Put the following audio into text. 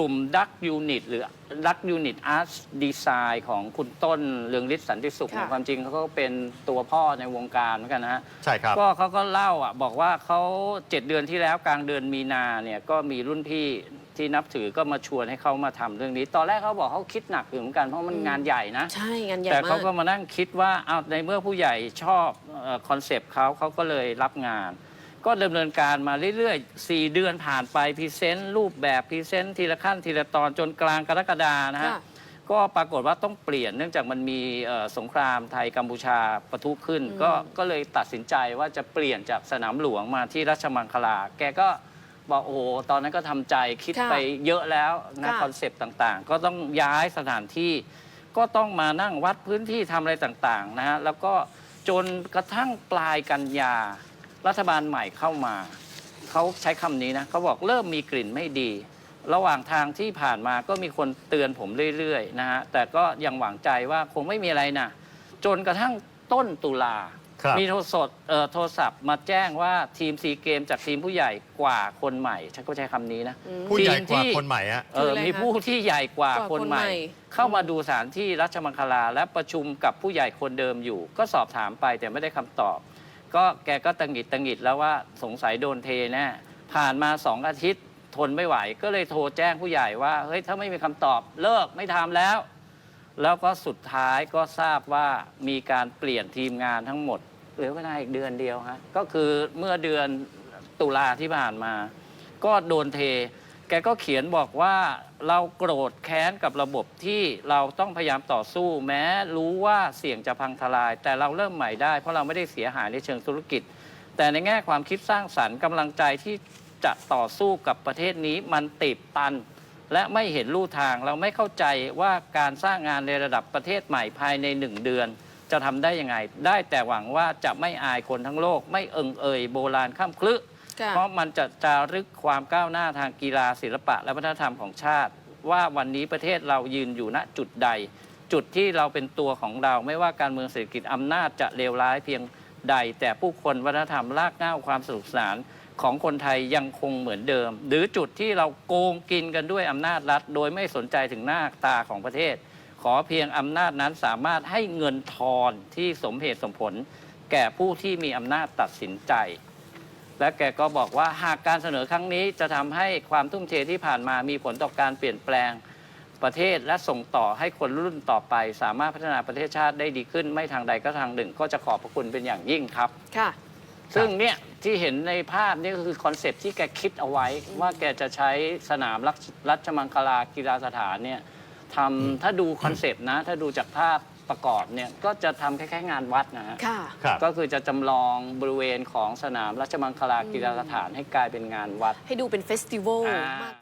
กลุ่มดักยูนิตหรือดักยูนิตอาร์ตดีไซน์ของคุณต้นเรืองฤทธิ์สันติสุขเนี่ยค่ะความจริงเขาก็เป็นตัวพ่อในวงการเหมือนกันนะฮะ ใช่ครับ ก็เขาก็เล่าอะบอกว่าเขาเจ็ดเดือนที่แล้วกลางเดือนมีนาเนี่ยก็มีรุ่นพี่ที่นับถือก็มาชวนให้เขามาทำเรื่องนี้ ตอนแรกเขาบอกเขาคิดหนักอยู่เหมือนกันเพราะมันงานใหญ่นะ ใช่งานใหญ่แต่มาเขาก ก็มานั่งคิดว่าเอาในเมื่อผู้ใหญ่ชอบคอนเซปต์เขาเขาก็เลยรับงาน ก็ดำเนินการมาเรื่อยๆ 4 เดือนผ่านไปพรีเซนต์รูปแบบพรีเซนต์ทีละขั้นทีละตอนจนกลางกรกฎานะฮะ ค่ะ ก็ปรากฏว่าต้องเปลี่ยนเนื่องจากมันมีเอ่อสงครามไทยกัมพูชาปะทุขึ้น ก็ก็เลยตัดสินใจว่าจะเปลี่ยนจากสนามหลวงมาที่ราชมังคลา แกก็บอกโอ้โหตอนนั้นก็ทำใจคิดค่ะไปเยอะแล้วนะค่ะคอนเซปต์ต่างๆ ก็ต้องย้ายสถานที่ ก็ต้องมานั่งวัดพื้นที่ทำอะไรต่างๆนะฮะแล้วก็จนกระทั่งปลายกันยา รัฐบาลใหม่เข้ามา เขาใช้คำนี้นะเขาบอกเริ่มมีกลิ่นไม่ดี ระหว่างทางที่ผ่านมาก็มีคนเตือนผมเรื่อยๆนะฮะแต่ก็ยังหวังใจว่าคงไม่มีอะไรนะจนกระทั่งต้นตุลา ครับ มีโทรสดเอ่อโทรศัพท์มาแจ้งว่าทีมซีเกมจากทีมผู้ใหญ่กว่าคนใหม่ฉันก็ใช้คำนี้นะอืมผู้ใหญ่กว่าทีมที่คนใหม่ฮะ เออคืออะไรมีคะผู้ที่ใหญ่กว่ากว่าคนใหม่คนใหม่ เข้ามาดูสถานที่รัชมังคลาและประชุมกับผู้ใหญ่คนเดิมอยู่ ก็สอบถามไปแต่ไม่ได้คำตอบ ก็แกก็ตังหิดตังหิดแล้วว่าสงสัยโดนเทแน่ผ่านมาสองอาทิตย์ทนไม่ไหว ก็เลยโทรแจ้งผู้ใหญ่ว่าเฮ้ยถ้าไม่มีคำตอบเลิกไม่ทำแล้ว แล้วก็สุดท้ายก็ทราบว่ามีการเปลี่ยนทีมงานทั้งหมดเหลือเวลาอีกเดือนเดียวฮะก็คือเมื่อเดือนตุลาที่ผ่านมา ก็โดนเท แกก็เขียนบอกว่าเราโกรธแค้นกับระบบที่เราต้องพยายามต่อสู้ แม้รู้ว่าเสี่ยงจะพังทลาย แต่เราเริ่มใหม่ได้ เพราะเราไม่ได้เสียหายในเชิงธุรกิจ แต่ในแง่ความคิดสร้างสรรค์กำลังใจที่จะต่อสู้กับประเทศนี้มันติดตัน และไม่เห็นลู่ทางเราไม่เข้าใจว่าการสร้างงานในระดับประเทศใหม่ภายในหนึ่งเดือน จะทำได้ยังไง ได้แต่หวังว่าจะไม่อายคนทั้งโลก ไม่เอิงเอ่ยโบราณข้ามคลึ ค่ะเพราะมันจะจารึกความก้าวหน้าทางกีฬาศิลปะ และวัฒนธรรมของชาติ ว่าวันนี้ประเทศเรายืนอยู่ณจุดใด จุดที่เราเป็นตัวของเราไม่ว่าการเมืองเศรษฐกิจอำนาจจะเลวร้ายเพียงใด แต่ผู้คนวัฒนธรรมรากเหง้าความสนุกสนานของคนไทยยังคงเหมือนเดิม หรือจุดที่เราโกงกินกันด้วยอำนาจรัฐ โดยไม่สนใจถึงหน้าตาของประเทศ ขอเพียงอำนาจนั้นสามารถให้เงินทอนที่สมเหตุสมผล แก่ผู้ที่มีอำนาจตัดสินใจ และแกก็บอกว่าหากการเสนอครั้งนี้จะทำให้ความทุ่มเทที่ผ่านมามีผลต่อการเปลี่ยนแปลงประเทศและส่งต่อให้คนรุ่นต่อไป สามารถพัฒนาประเทศชาติได้ดีขึ้น ไม่ทางใดก็ทางหนึ่ง ก็จะขอบพระคุณเป็นอย่างยิ่งครับ ค่ะ ซึ่งเนี่ยที่เห็นในภาพนี่ก็คือคอนเซปต์ที่แกคิดเอาไว้ ว่าแกจะใช้สนามรัชรัชมังคลากีฬาสถานเนี่ยทำถ้าดูคอนเซปต์นะ ถ้าดูจากภาพ ประกอบเนี่ยก็จะทำคล้ายๆงานวัดนะฮะ ค่ะ ครับก็คือจะจำลองบริเวณของสนามรัชมังคลากีฬาสถานให้กลายเป็นงานวัด ให้ดูเป็นเฟสติวัลอ่ามาก